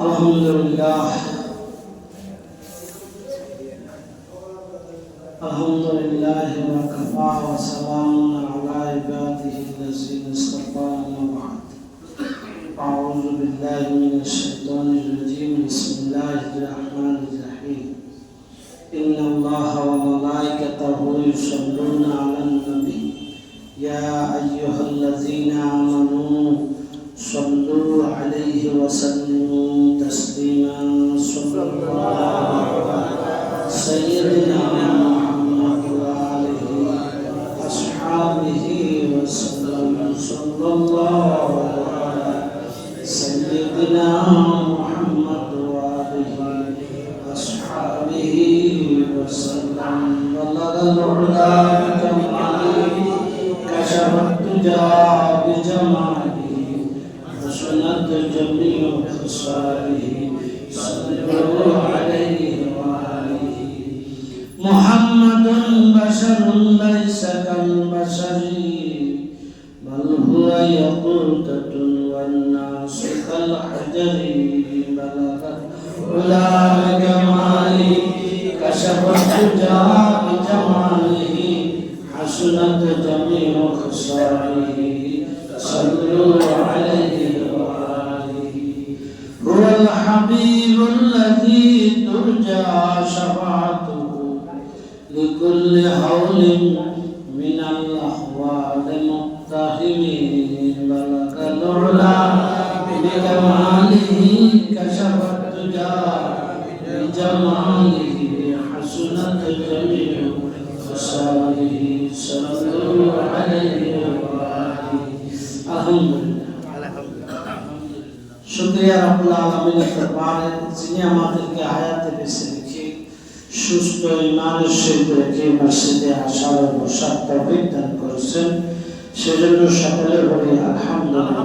الحمد لله. الحمد لله وكفى وسلام على عباده الذين اصطفى بعد. أعوذ بالله من الشيطان الرجيم. بسم الله الرحمن الرحيم. إن الله وملائكته يصلون على النبي. يا أيها الذين آمنوا صلوا عليه وسلموا تسليما صلى الله سيدنا محمد وآله وأصحابه وسلم. صلى الله على سيدنا محمد وآله وأصحابه وسلم. بلغ العلا ليس كالبشر بكل حول من الأحوال مقتحمين. بلغ العلا بجماله كشف التجار بجماله حسنت جميع خصاله صلى الله عليه وآله. الحمد شکریہ رب العالمین دربار سنیا ماتر کے آیات میں سے সুস্থ ইমানের সহিত রেখে মসজিদে আসার বসার তৌফিক দান করেছেন সেজন্য সকলে বলি, আলহামদুলিল্লাহ।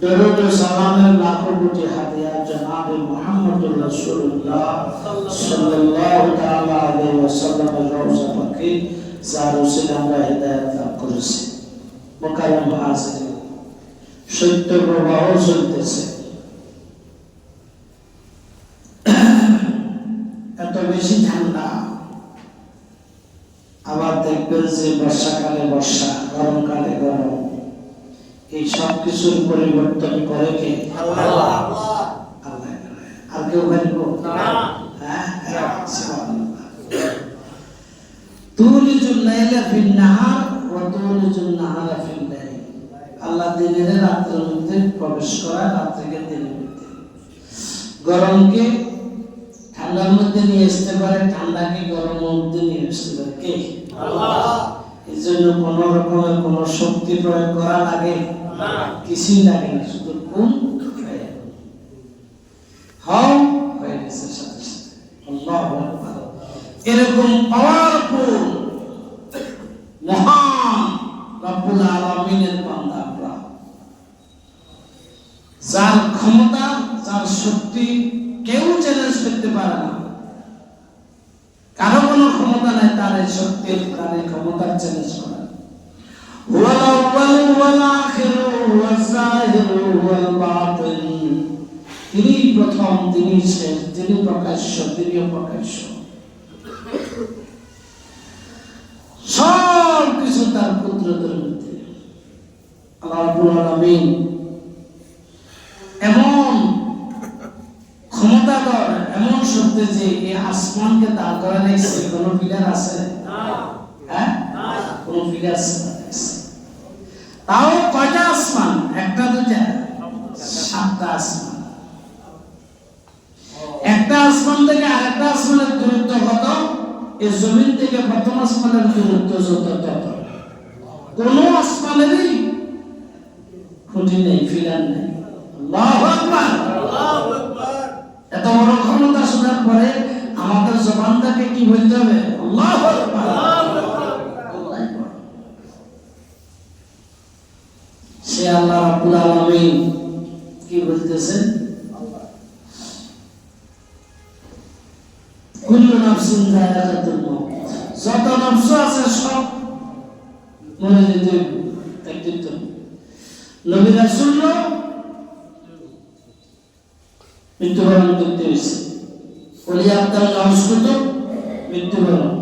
দরুদ সালামের লাখো কোটি হাদিয়া জনাবে মুহাম্মদুর রাসূলুল্লাহ সাল্লাল্লাহু তাআলা আলাইহি ওয়াসাল্লামের রওজা পাকে যার উসিলে আমরা হিদায়াত লাভ করেছি। মোকাররম হাজির। সত্য প্রবাহ চলতেছে এত বেশি ঠান্ডা দেখবেন যে বর্ষাকালে বর্ষা গরমকালে গরম। এই সব কিছুর পরিবর্তন করে কে? আল্লাহ। আর কেউ হ্যাঁ? তুলিজুল লাইলা ফিন নাহার ওয়া তুলিজুল নাহারা ফিল লাইল আল্লাহ দিনের রাত্রের মধ্যে প্রবেশ করা রাত্রিকে দিনের মধ্যে। গরমকে ঠান্ডার মধ্যে নিয়ে আসতে পারে ঠান্ডাকে গরমের মধ্যে নিয়ে আসতে পারে। কে? এই জন্য কোন রকমের কোন শক্তি প্রয়োগ করা লাগে? কিছুই লাগে না শুধু কোন হাও হয়ে গেছে সাথে সাথে। আল্লাহু এরকম পাওয়ারফুল মহান রব্বুল আলামিনের বান্দা আমরা যার ক্ষমতা যার শক্তি কেউ চ্যালেঞ্জ করতে পারে না কারও কোনো ক্ষমতা নাই তার এই শক্তির তার চ্যালেঞ্জ করা। আখির ওয়াল জাহির ওয়াল বাতিন তিনি প্রথম, তিনি শেষ, তিনি প্রকাশ্য তিনি প্রকাশ্য সব কিছু তার কুদরতের মধ্যে। আল্লাহ এমন ক্ষমতাধর, এমন শক্তি যে এই আসমানকে দাঁড় করা নিয়েছে কোন পিলার আছে? হ্যাঁ কোন পিলার তাও কয়টা আসমান? একটা দুটা সাতটা আসমান। একটা আসমান থেকে আরেকটা আসমানের দূরত্ব কত? এই জমিন থেকে প্রথম আসমানের দূরত্ব যত, তত। কোন আসমানেরই খুঁটি নেই, ফিলার নেই। এত বড় ক্ষমতা শোনার পরে আমাদের জবানটাকে কি বলতে হবে? আল্লাহু আকবার। নাফসিন যায়িকাতুল মাউত যত নফস আছে সব মনে যেতে দেখতে হইতে হইব। মৃত্যুবরণ করতে হয়েছে। অলি আব্দাল গাউস মৃত্যুবরণ।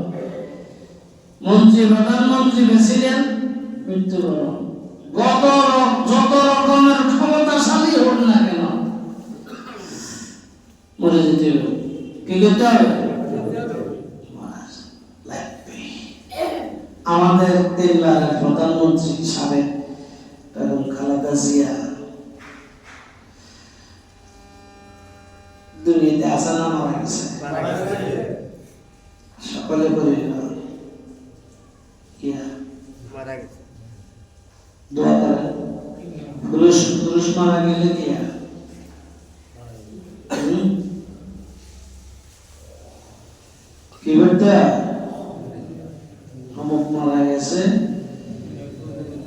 মন্ত্রী, প্রধানমন্ত্রী, প্রেসিডেন্ট, মৃত্যুবরণ। গত যত রকমের ক্ষমতাশালী হোক না কেন, মরে যেতে হবে। কি করতে হবে মারা লাগবে আমাদের তেলার প্রধানমন্ত্রী সাবেক এবং খালেদা জিয়া দুনিয়াতে আসা না মারা গেছে। সকলে বলি দোয়া করে পুরুষ পুরুষ মারা গেলে কি আর? হুম? কি করতে হয়? অমুক মারা গেছে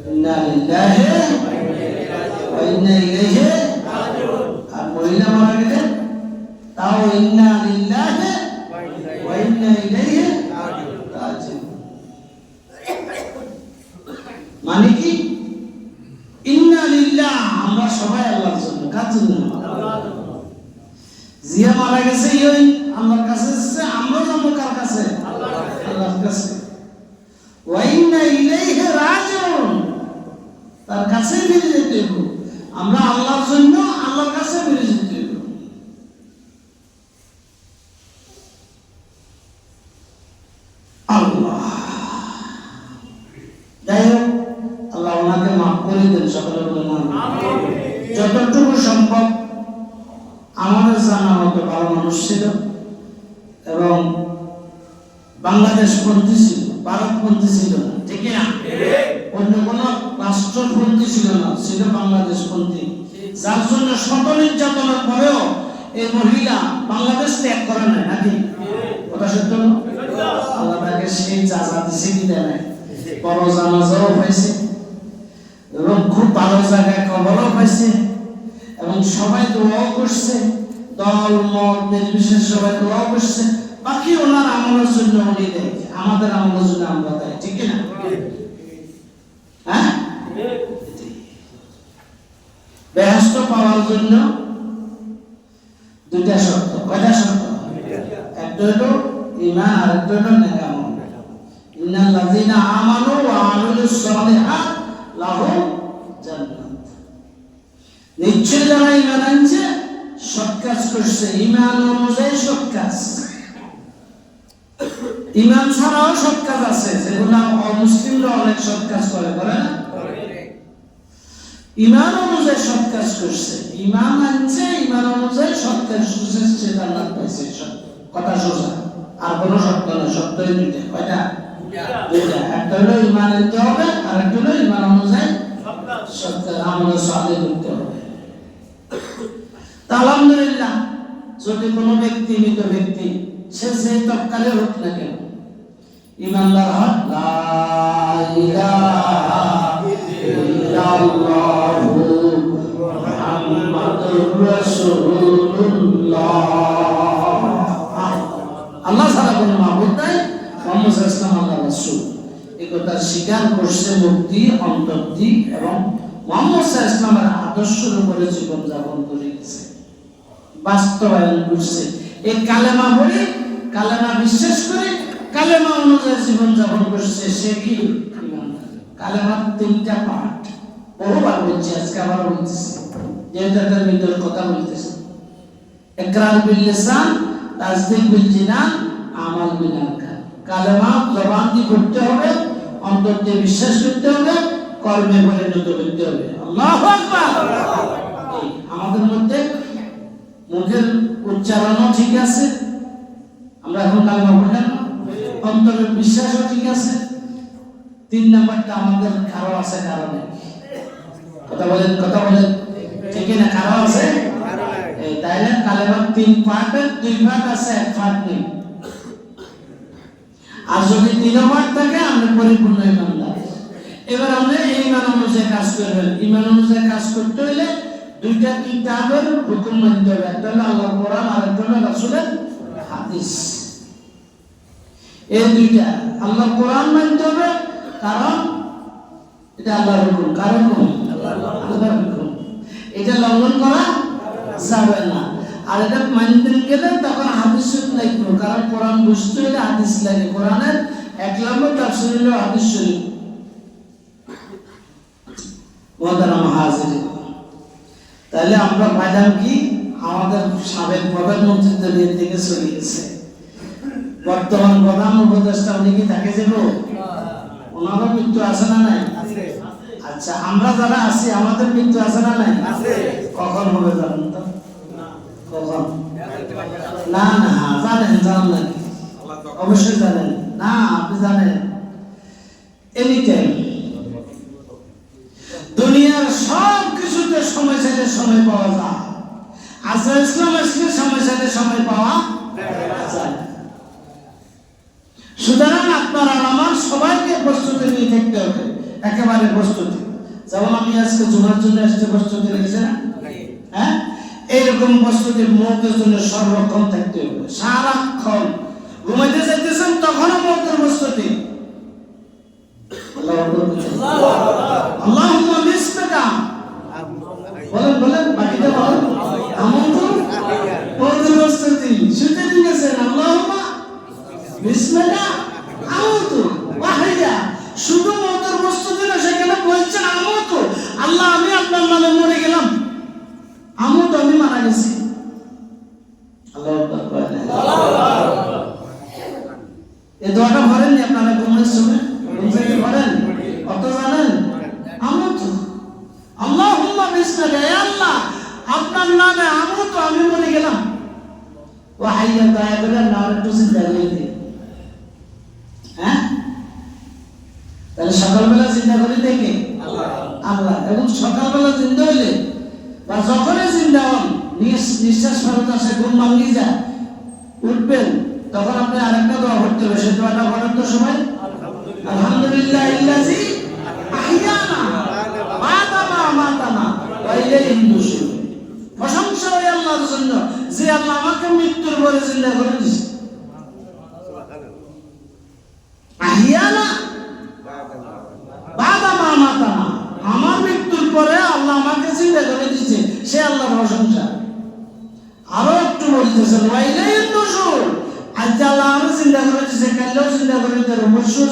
ইন্না লিল্লাহি ওয়া ইন্না ইলাইহি আর মহিলা মারা গেলে তাও ইন্না লিল্লাহি ওয়া ইন্না ইলাইহি রাজিউন মানে কি ইন্না লিল্লাহ আমরা সবাই আল্লাহর জন্য কার জন্য জিয়া মারা গেছে ইয়ে আল্লাহর কাছে এসেছে আমরা যাব কার কাছে আল্লাহর কাছে ওয়া ইন্না ইলাইহি রাজিউন তার কাছে ফিরে যেতে হবে আমরা আল্লাহর জন্য আল্লাহর কাছে ফিরে যেতে হবে আল্লাহ। যাই হোক আল্লাহ ওনাকে মাফ করে দেন সকলে বলে যতটুকু সম্ভব আমাদের জানা মতো ভালো মানুষ ছিল এবং বাংলাদেশ পন্থী ছিল ভারতপন্থী ছিল না। ঠিক না অন্য কোন রাষ্ট্রপন্থী ছিল না ছিল বাংলাদেশ পন্থী যার জন্য শত নির্যাতনের পরেও এই মহিলা বাংলাদেশ ত্যাগ করে নাই, নাকি? কথা সত্য আল্লাহ তাকে সেই দিছে, কি দেয় নাই? বড় জানাজাও পাইছে, এবং খুব ভালো জায়গায় কবরও পাইছে, এবং সবাই দোয়াও করছে, দল, মত, নির্বিশেষ সবাই দোয়াও করছে। বাকি ওনার আমলের জন্য উনি দেয়, আমাদের আমলের জন্য আমরা দেয়, ঠিক না হ্যাঁ বেহস্ত পাওয়ার জন্য দুইটা শর্ত। কয়টা শর্ত? একটা হলো ইমান আর একটা হলো লাযিনা আমানু ওয়া সালিহাত লাহুম জান্নাত। নিশ্চয় যারা ইমান আনছে, সৎ কাজ করছে। ইমান অনুযায়ী সৎ কাজ। ইমান ছাড়াও সৎ কাজ আছে। যেগুলো অমুসলিমরা অনেক সৎ কাজ করে করে না? ইমান অনুযায়ী সৎ কাজ করছে। ইমান আনছে ইমান অনুযায়ী সৎ কাজ করছে সে জান্নাত পাইছে কথা সোজা। আর কোনো সত্য নয় সত্যই দুইটা কয়টা? দুইটা। একটা হলো ইমান আনতে হবে আর একটা হলো ইমান অনুযায়ী আমলে সালে করতে হবে। আলহামদুলিল্লাহ যদি কোনো ব্যক্তি মৃত ব্যক্তি সে যে তৎকালে হোক না কেন ইমানদার হক লা ইলাহা ইল্লাল্লাহু। আল্লাহ ছাড়া কোনো মাবুদ নাই করছে বাস্তবায়ন করছে। এই কালেমা বলে, কালেমা বিশ্বাস করে, কালেমা অনুযায়ী জীবন যাপন করছে সে কি। কালেমার তিনটা পার্ট বহুবার বলছি আজকে আবার বলতেছি কথা বলতেছি তাসদিক আমাল বিল কালেমা জবান দিয়ে পড়তে হবে অন্তর দিয়ে বিশ্বাস করতে হবে কর্মে করতে হবে আমাদের মধ্যে মুখের উচ্চারণও ঠিক আছে আমরা এখন কালেমা পড়লাম অন্তরের বিশ্বাসও ঠিক আছে তিন নাম্বারটা আমাদের কারও আছে কারও নেই কথা বলেন কথা বলেন ঠিক না কারও আছে? তাইলে তিন পার্টের দুই পার্ট আছে, এক পার্ট নেই। আর যদি তিন পার্ট থাকে পরিপূর্ণ ইমানদার। এবার আমরা ইমান অনুযায়ী কাজ করবেন। ইমান অনুযায়ী কাজ করতে হলে দুইটা কিতাবের হুকুম মানতে হবে। একটা হলো আল্লাহ কোরআন, আর একটা হলো হাদিস। এই দুইটা আল্লাহ কোরআন মানতে হবে, কারণ এটা আল্লাহর হুকুম। কার হুকুম হুকুম এটা লঙ্ঘন করা যাবে না। আর এটা মানতেন গেলে তখন হাদিস লাগবে কারণ কোরআন বুঝতে হলে হাদিস লাগে। কোরআনের এক নম্বর তাফসির হলো হাদিস হাজির তাহলে আমরা পাইলাম কি? আমাদের সাবেক প্রধানমন্ত্রী দলীয় থেকে চলে গেছে। বর্তমান প্রধান উপদেষ্টা উনি কি তাকে যাব ওনারও মৃত্যু আছে না নাই? আচ্ছা আমরা যারা আছি আমাদের মৃত্যু আছে না নাই? কখন হবে জানেন তো? কখন? না। না জানেন জানেন অবশ্যই জানেন। না আপনি জানেন। এনি টাইম দুনিয়ার সব কিছুতে সময় চাইলে সময় পাওয়া যায়। আজরা ইসলাম আসলে সময় চাইলে সময় পাওয়া যায়। সুতরাং আপনার আর আমার সবাইকে প্রস্তুতি নিয়ে থাকতে হবে। একেবারে প্রস্তুতি। যেমন আমি আজকে জুমার জন্য আসতে প্রস্তুতি রেখেছি না? হ্যাঁ? এইরকম প্রস্তুতি মুহূর্তের জন্য সর্বক্ষণ থাকতে হবে। সারাক্ষণ। ঘুমাইতে যাইতেছেন তখনও মুহূর্তের প্রস্তুতি। বলেন বলেন বাকিটা বলেন তো মুহূর্তের প্রস্তুতি শুনতে দিয়েছেন আল্লাহুম্মা বিসমিকা আমতু ওয়াহিদা শুধু মুহূর্তের প্রস্তুতি না সেখানে বলছেন আমতু আল্লাহ আমি আপনার নামে মরে গেলাম আমতু আমি মারা গেছি আল্লাহ এই দোয়াটা ভরেননি আপনারা ঘুমের সময় ঘুম থেকে ভরেন অত জানেন আমতু আল্লাহুম্মা বিসমিকা হে আল্লাহ আপনার নামে আমতু আমি মরে গেলাম ওয়াহিদা দয়া করে নাম একটু চিন্তা করে দিন হ্যাঁ তাহলে সকালবেলা চিন্তা করি দেখে আল্লাহ এবং সকালবেলা চিন্তা হইলে বা যখনই চিন্তা হন নিঃস- নিঃশ্বাস ফেরত আসে ঘুম ভাঙ্গি যায় উঠবেন তখন আপনি আরেকটা দোয়া করতে হবে সে দোয়াটা করার তো সময়? আলহামদুলিল্লাহ ইল্লাজি আহিয়ানা। মাতানা মাতানা ওয়া হিন্দু প্রশংসা হয় আল্লাহর জন্য যে আল্লাহ আমাকে মৃত্যুর পরে জিন্দা করে দিয়েছে।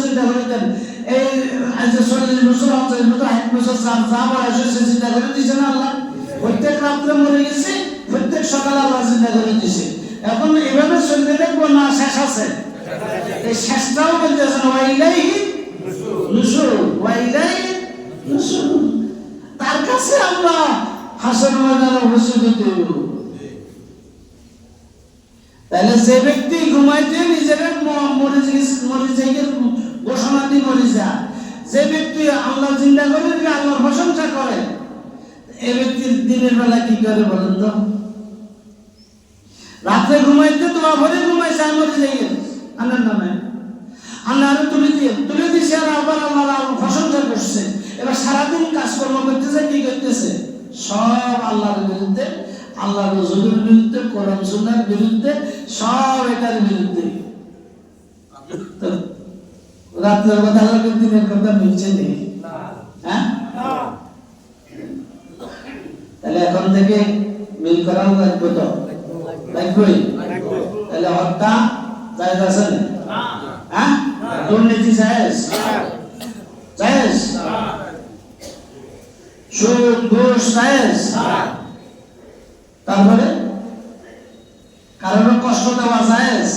চিন্তা করে দিতেন এই যে চল্লিশ বছর পঞ্চাশ বছর ষাট বছর যা যা বয়স হয়েছে চিন্তা করে দিচ্ছে না আল্লাহ। প্রত্যেক রাত্রে মরে গেছে, প্রত্যেক সকালে আল্লাহ চিন্তা করে দিচ্ছে এখন এভাবে চলতে দেখব না, শেষ আছে। এই শেষটাও বলতেছেন ওয়াইলাইহি নুশুর ওয়াইলাই নুশুর তার কাছে আমরা হাসন ময়দানে উপস্থিত হতে। তাহলে যে ব্যক্তি ঘুমাইতে নিজের ম- মরে গেছে- মরে যাইকে ঘোষণা দিয়ে মরে যায়। যে ব্যক্তি আল্লাহ চিন্তা করে আল্লাহর প্রশংসা করে এই ব্যক্তির দিনের বেলা কি করে বলেন তো? রাত্রে ঘুমাইতে তোমার ভরে ঘুমাইছে, আর মরে যাই আল্লাহর নামে। আল্লাহ আরও তুলে দিয়ে, তুলে দিয়েছে আর আবার আল্লাহ প্রশংসা করছে। এবার সারাদিন কাজকর্ম করতেছে, কি করতেছে? সব আল্লাহর বিরুদ্ধে আল্লাহ রসুলের বিরুদ্ধে কোরআন সুন্নার বিরুদ্ধে সব এটার বিরুদ্ধে। রাত্রের কথা আল্লাহকে দিনের কথা মিলছে নেই হ্যাঁ? তাহলে এখন থেকে মিল করাও লাগবে তো? লাগবেই। তাহলে হত্যা জায়গা আছে হ্যাঁ? দুর্নীতি জায়েজ? জায়েজ? সুদ ঘুষ জায়েজ? তারপরে কারোর কষ্ট দেওয়া জায়েজ?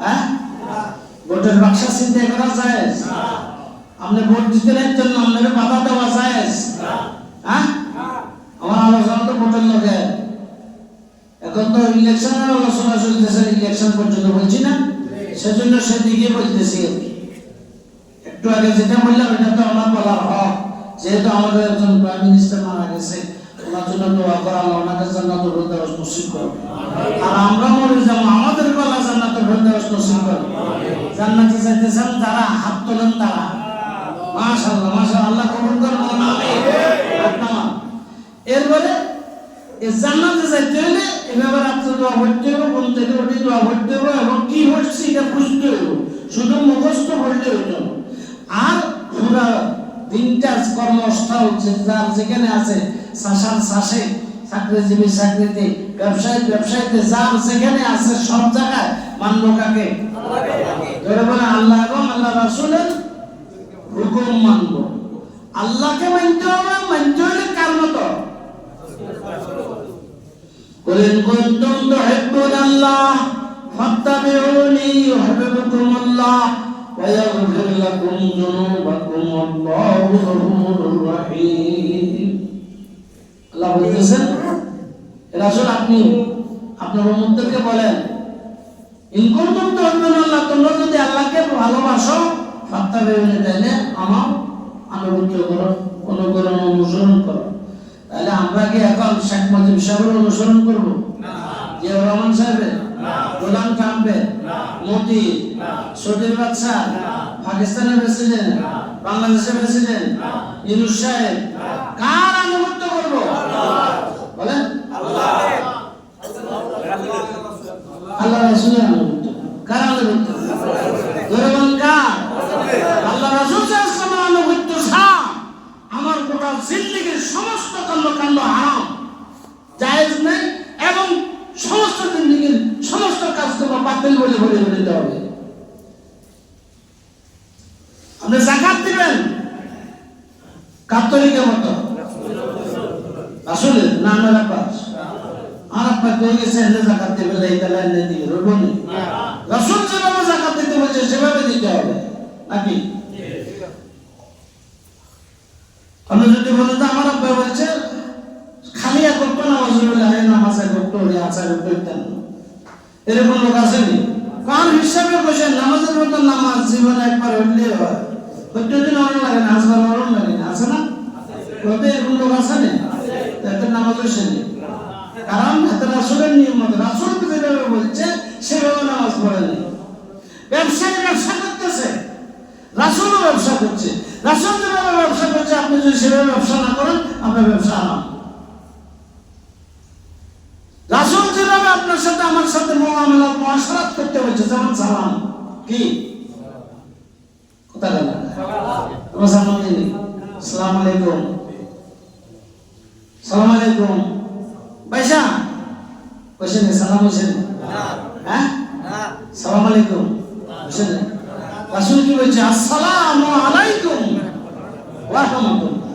হ্যাঁ? ভোটের বাক্সা চিন্তা করা জায়েজ? আপনি ভোট দিতে নেন জন্য আপনাকে বাধা দেওয়া জায়েজ? হ্যাঁ? আমার আলোচনা তো ভোটের লগে। এখন তো ইলেকশনের আলোচনা চলতেছে ইলেকশন পর্যন্ত বলছি না? সেজন্য সেদিকে বলতেছি। একটু আগে যেটা বললাম এটা তো আমার বলার হক। যেহেতু আমাদের একজন প্রাইম মিনিস্টার মারা গেছে ওনার জন্য করা আর আমরা মরে আমাদের গলা জান্নাতুল ফেরদাউস নসিব করবে জান্নাতে যাইতেছেন হাত কি হচ্ছে এটা বুঝতে হবে শুধু মুখস্থ হইতো না। আর পুরা দিনটা কর্মস্থল যার যেখানে আছে শাসার শাসে চাকরিজীবী চাকরিতে ব্যবসায়ী ব্যবসায়ীতে যার যেখানে আছে সব জায়গায় মানব কাকে ধরে বলে আল্লাহ এবং আল্লাহ রাসূলের হুকুম মানব আল্লাহকে মানতে হবে মানতে হলে কার মতো قل إن كنتم تحبون الله فاتبعوني يحببكم الله ويغفر لكم ذنوبكم والله غفور رحيم আল্লাহ বলতেছেন? রাসূল আপনি আপনার উম্মতদেরকে বলেন ইন কুনতুম তুহিব্বুনা আল্লাহ তোমরা যদি আল্লাহকে ভালোবাসো ফাত্তাবিউনি তাহলে আমার আনুগত্য করো অনুকরণ অনুসরণ করো। তাহলে আমরা কি এখন শেখ মুজিব সাহেবের অনুসরণ করব? জিয়া রহমান সাহেবের? গোলাম ট্রাম্পের? মোদি সৌদির বাচ্চা পাকিস্তানের প্রেসিডেন্ট বাংলাদেশের প্রেসিডেন্ট ইউনুস সাহেব কার আনুগত্য করব? বলেন। আল্লাহ। রাসূলের আনুগত্য। কার আনুগত্য? ধরে বলেন কার? আল্লাহ রাসূল সাল্লাল্লাহু আলাইহি ছাড়া আমার গোটা জিন্দেগীর সমস্ত কর্মকাণ্ড হারাম জায়েজ নেই এবং সমস্ত জিন্দেগীর সমস্ত কাজকর্ম বাতিল বলে বলে বলে দিতে হবে আপনি জাকাত দিবেন কাতরিকের মতো আসলে না আমার আব্বাস আমার গেছে এনে জাকাত দিবে লাই তালা এনে দিবে রবনি রাসূল যেভাবে জাকাত দিতে বলছে সেভাবে দিতে হবে নাকি? আপনি যদি বলেন যে আমার আব্বা বলছে খালি এক করতো নামাজ বলে আরে নামাজ এক করতো ওরে আচার করতো এরকম লোক আসেনি কার হিসাবে বসে নামাজের মতো নামাজ জীবনে একবার হইলে হয়? প্রত্যেকদিন অরণ লাগে না আসবার অরণ লাগে না আছে না? এরকম লোক আছে না তাদের নামাজ হয়েছেনি কারণ হাতে রাসুলের নিয়ম মতো, রাসুল যেভাবে বলছে, সেভাবে নামাজ পড়েনি ব্যবসায়ী ব্যবসা করতেছে, রাসুলও ব্যবসা করছে। রাসুল যেভাবে ব্যবসা করছে, আপনি যদি সেভাবে ব্যবসা না করেন, আপনার ব্যবসা আরাম রাসুল যেভাবে আপনার সাথে, আমার সাথে মোয়ামেলা মহাসারাত করতে হচ্ছে যেমন সালাম। কি? কোথা গেল? সালাম আলাইকুম। সালাম আলাইকুম। পয়সা পয়সা নেই সালাম হয়েছে হ্যাঁ সালাম আলাইকুম বুঝছে না রাসূল কি বলছে আসসালামু আলাইকুম রাহমাতুল্লাহ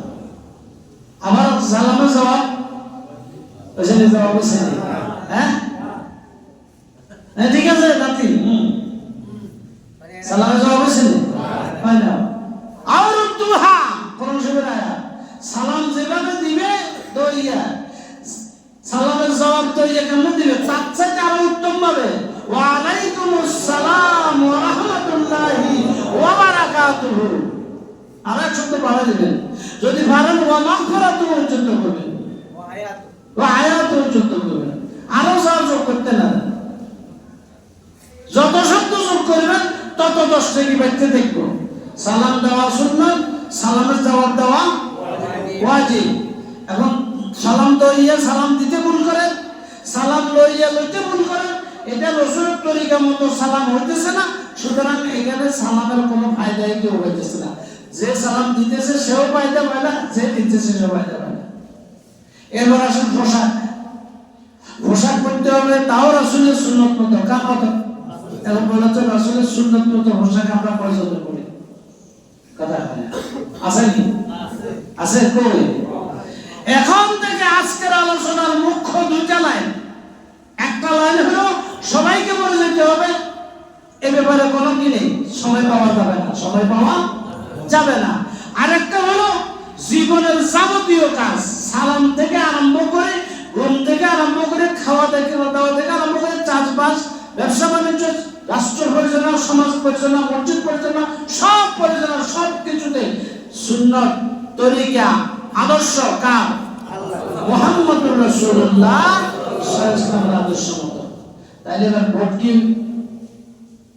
আমার সালামের জবাব না জবাব বুঝছে হ্যাঁ ঠিক আছে হুম সালামের জবাব বুঝছে না হয় না আর তুহা কোরআন শরীফের আয়াত সালাম যেভাবে দিবে দইয়া সালামের জবাব দইয়া কেমন দিবে তার চাইতে আরও উত্তম ভাবে ওয়া আলাইকুমুস সালাম ওয়া রাহমাতুল্লাহি ওয়া বারাকাতুহু আর এক শব্দ বাড়া দিবেন যদি পারেন ওয়া মাগফিরাতু পর্যন্ত করবেন ওয়া আয়াতু পর্যন্ত করবেন আরও সাহায্য যোগ করতে না যত শব্দ যোগ করবেন তত দশ থেকে ব্যক্তি দেখব সালাম দেওয়া সুন্নাত সালামের জবাব দেওয়া ওয়াজিব এখন সালাম দইয়া সালাম দিতে ভুল করে সালাম লইয়া লইতে ভুল করে এটা রসুলের তরিকা মতো সালাম হইতেছে না, সুতরাং এখানে সালামের কোনো ফায়দাই কেউ হইতেছে না। যে সালাম দিতেছে, সেও ফায়দা পায় না, যে দিতেছে, সেও ফায়দা পায় না। এবার আসেন পোশাক। পোশাক হবে, তাও রাসুলের সুন্নত মতো এখন হচ্ছে, রাসুলের সুন্নত মতো পোশাক আমরা পছন্দ করি। থেকে আজকের আলোচনার মুখ্য দুইটা লাইন। একটা লাইন হলো, সবাইকে বলে যেতে হবে এ ব্যাপারে কোনো নেই? সময় পাওয়া যাবে না। সময় পাওয়া যাবে না। আরেকটা হলো জীবনের যাবতীয় কাজ। সালাম থেকে আরম্ভ করে ঘুম থেকে আরম্ভ করে খাওয়া থেকে দাওয়া থেকে আরম্ভ করে চাষবাস, ব্যবসা বাণিজ্য, রাষ্ট্র পরিচালনা, সমাজ পরিচালনা, মসজিদ পরিচালনা, সব পরিচালনা, সব কিছুতে সুন্নত, তরিকা, আদর্শ, কার? মোহাম্মদুর ওয়াসাল্লামের আদর্শ মতো। তাইলে এবার ভোট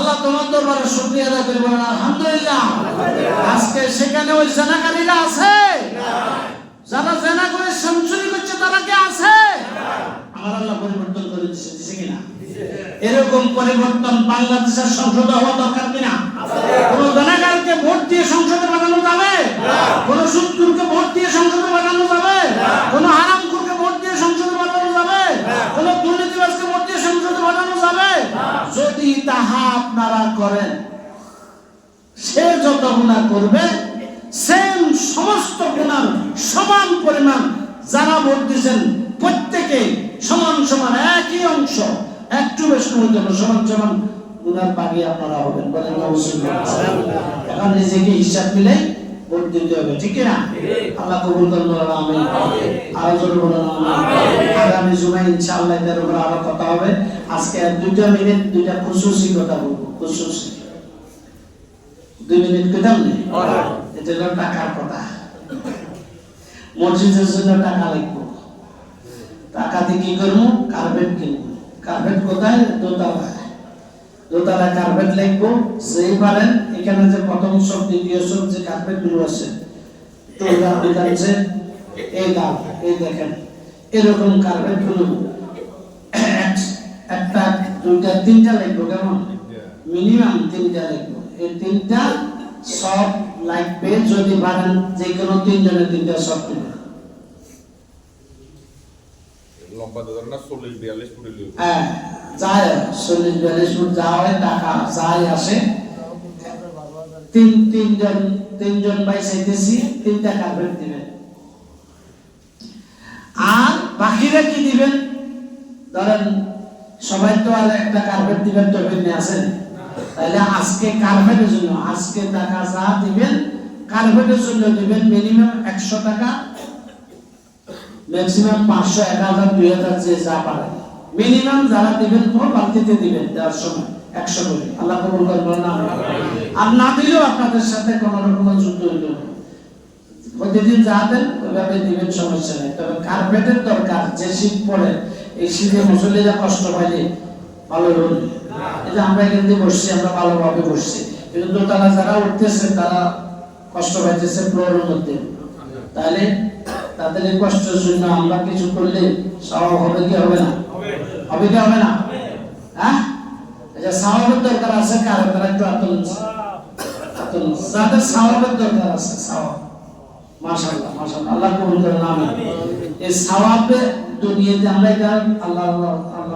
দরবারে শুকরিয়া আদায় করি বলেন আলহামদুলিল্লাহ। আজকে সেখানে ওই জেনাকারীরা আছে। যারা জেনা করে সেঞ্চুরি করছে, তারা কি আছে? আমার আল্লাহ পরিবর্তন করে দিচ্ছে কিনা? এরকম পরিবর্তন বাংলাদেশের সংসদে হওয়া দরকার কোন জনগণকে ভোট দিয়ে সংসদে পাঠানো যাবে কোন সুদকুরকে ভোট দিয়ে সংসদে পাঠানো যাবে কোন হারামখোরকে ভোট দিয়ে সংসদে পাঠানো যাবে কোন দুর্নীতিবাজকে ভোট দিয়ে সংসদে পাঠানো যাবে যদি তাহা আপনারা করেন সে যত গুণা করবে সেম সমস্ত গুণার সমান পরিমাণ যারা ভোট দিয়েছেন, প্রত্যেকে সমান সমান একই অংশ। একটু বেশি হইতে হবে সমান সমান গুণার পাগি আপনারা হবেন এখন নিজেকে হিসাব মিলে ভোট দিতে হবে, ঠিক না আল্লাহ কবুল বলেন আগামী ইনশাআল্লাহ উপর আরও কথা হবে। আজকে দুইটা মিনিট, দুইটা খুশুসি কথা বলব, খুশুসি। দুই মিনিট কেতাম নেই এটা হলো টাকার কথা। মসজিদের জন্য টাকা লাগবো। টাকা দিয়ে কি করব? কার্পেট কিনবো। কার্পেট কোথায়? দোতলায়। দোতলায় কার্পেট লাগবো। সেই পারেন এখানে যে প্রথম সব দ্বিতীয় সব যে কার্পেটগুলো আছে টোকা বিধানছে এই দাম এই দেখেন এরকম কার্পেটগুলো একটা দুইটা তিনটা লাগবো কেমন? মিনিমাম তিনটা লাগবে। এই তিনটা সব লাগবে যদি পারেন যে কোনো তিনজনের তিনটা সব দিবেন লম্বা ধরেন না চল্লিশ বিয়াল্লিশ ফুট হ্যাঁ যায় চল্লিশ বিয়াল্লিশ ফুট যা হয় টাকা যাই আসে। তিন তিনজন তিনজন ভাই চাইতেছি তিনটা কার্পেট দিবেন। আর বাকিরা কি দিবেন? ধরেন সবাই তো আর একটা কার্পেট দিবেন তো আছেন তাহলে আজকে কার্পেটের জন্য, আজকে টাকা যা দিবেন, কার্পেটের জন্য দিবেন মিনিমাম একশো টাকা ম্যাক্সিমাম পাঁচশো, এক হাজার, দুই হাজার, যে যা পারে। মিনিমাম যারা দিবেন তো বালতিতে দিবেন দেওয়ার সময়, একশো করে। আল্লাহ কবুল করবেন না আর না দিলেও আপনাদের সাথে কোনো রকম যুদ্ধ হইল। প্রতিদিন যা দেন, ওইভাবে দিবেন, সমস্যা নেই। তবে কার্পেটের দরকার, যে শীত পড়ে, এই শীতে মুসল্লিরা কষ্ট পাইলে ভালো হল যে আমরা দিয়ে বসছি, আমরা ভালোভাবে বসছি। কিন্তু দোতলা যারা উঠতেছে, তারা কষ্ট পাইতেছে ফ্লোরের মধ্যে। তাহলে তাদের কষ্টের জন্য আমরা কিছু করলে স্বভাব হবে কি হবে না? হবে কি হবে না? হ্যাঁ? স্বভাবের দরকার আছে কার তারা একটু আতন যাদের স্বভাবের দরকার আছে, স্বভাব। আল্লাহ এই আমরা এটা আল্লাহ আল্লাহ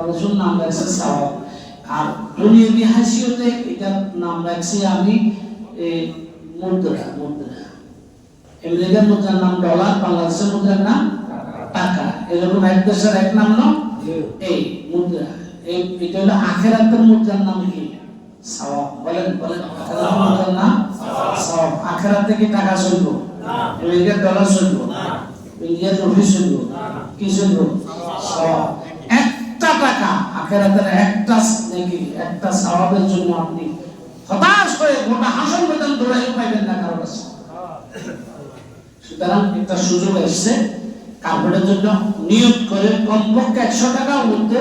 আর দুনিয়াবি হাসিয়তে এটা নাম রাখছি আমি মুদ্রা মুদ্রা আমেরিকার মুদ্রার নাম ডলার বাংলাদেশের মুদ্রার নাম টাকা। এরকম এক দেশের এক নাম না? এই মুদ্রা এই এটা হলো আখেরাতের মুদ্রার নাম কি? সওয়াব। বলেন বলেন আখেরাতের মুদ্রার নাম? সওয়াব। আখেরাতে কি টাকা চলবো? আমেরিকার ডলার চলবো? ইন্ডিয়ার রুপি কি চলবো? সওয়াব। একটা টাকা। আখেরাতের একটা নাকি, একটা সওয়াবের জন্য আপনি হতাশ হয়ে গোটা হাসন বেতন দৌড়াই পাইবেন না কারও কাছে। সুতরাং একটা সুযোগ এসছে কার্পেটের জন্য নিয়োগ করে কমপক্ষে একশো টাকার মধ্যে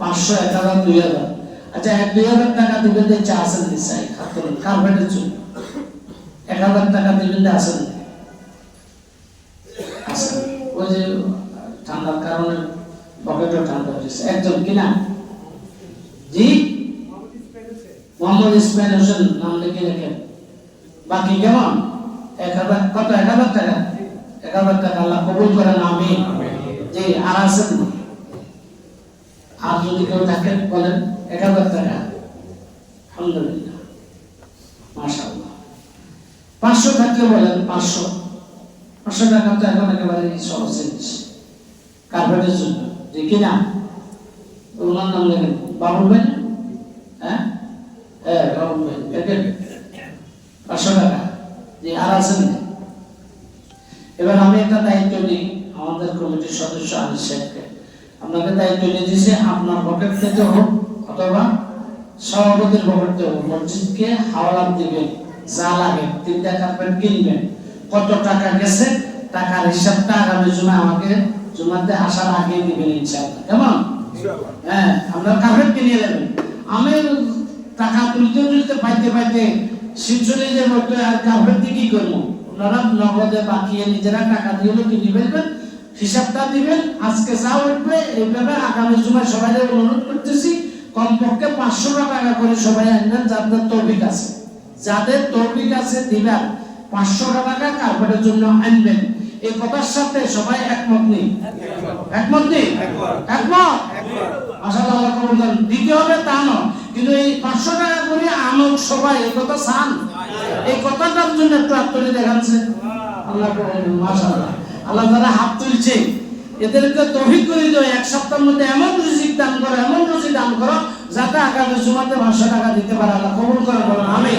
পাঁচশো, এক হাজার, দুই হাজার। আচ্ছা এক, দুই হাজার টাকা দিবেন যে চা আছেন নিশ্চয় কার্পেটের জন্য। এক হাজার টাকা দিবেন যে আছেন আছেন ওই যে ঠান্ডার কারণে পকেটও ঠান্ডা হয়েছে একজন কিনা জি? মোহাম্মদ ইসমাইল হোসেন নাম লিখে রেখেন বাকি কেমন? এক হাজার কত? এক হাজার টাকা? এক হাজার টাকা আল্লাহ কবুল করেন আমি জি, আর আছেন? আর যদি কেউ থাকেন, বলেন, এক হাজার টাকা। আলহামদুলিল্লাহ। মাশাআল্লাহ। পাঁচশো থাকলে বলেন, পাঁচশো। পাঁচশো টাকা তো এখন একেবারে সহজ জিনিস। কার্পেটের জন্য। যে কিনা ওনার নাম লেখেন। ভাই হ্যাঁ? এবার আমি একটা দায়িত্ব নিই আমাদের কমিটির সদস্য আনিস সাহেবকে। আপনাকে দায়িত্ব দিয়েছে, আপনার পকেট থেকে হোক অথবা সভাপতির পকেট থেকে হোক, মসজিদকে হাওলাত দিবেন যা লাগে তিনটা কার্পেট কিনবেন। কত টাকা গেছে, টাকার হিসাবটা আগামী জুমা আমাকে জুমাতে আসার আগে দিবেন ইনশাআল্লাহ। কেমন? হ্যাঁ আমরা কার্পেট কিনে নেবেন আমি টাকা তুলতে তুলতে পাইতে পাইতে যে মতো আর দিয়ে কি করব? ওনারা নগদে বাকিয়ে নিজেরা টাকা দিয়ে কিনে ফেলবেন হিসাবটা দিবেন, আজকে যা উঠবে, এইভাবে আগামী জুমায় সবাই অনুরোধ করতেছি, কমপক্ষে পাঁচশো টাকা করে সবাই আনবেন, যাদের তৌফিক আছে। যাদের তৌফিক আছে, দিবেন। পাঁচশো টাকা কার্পেটের জন্য আনবেন। এই কথার সাথে সবাই একমত নেই। একমত নেই? একমত? আল্লাহ কবুল করেন। দিতে হবে তা নয়, কিন্তু এই পাঁচশো টাকা করে সবাই, এই কথা চান? এই কথাটার জন্য একটু দেখাচ্ছে। আল্লাহ মাশাআল্লাহ। আল্লাহ তারা হাত তুলছে। এদেরকে করে এক সপ্তাহের মধ্যে এমন রিজিক দান করো, এমন রুজি দান করো, যাতে আগামী জুমাতে পাঁচশো টাকা দিতে পারে। আল্লাহ কবুল করে বলেন আমি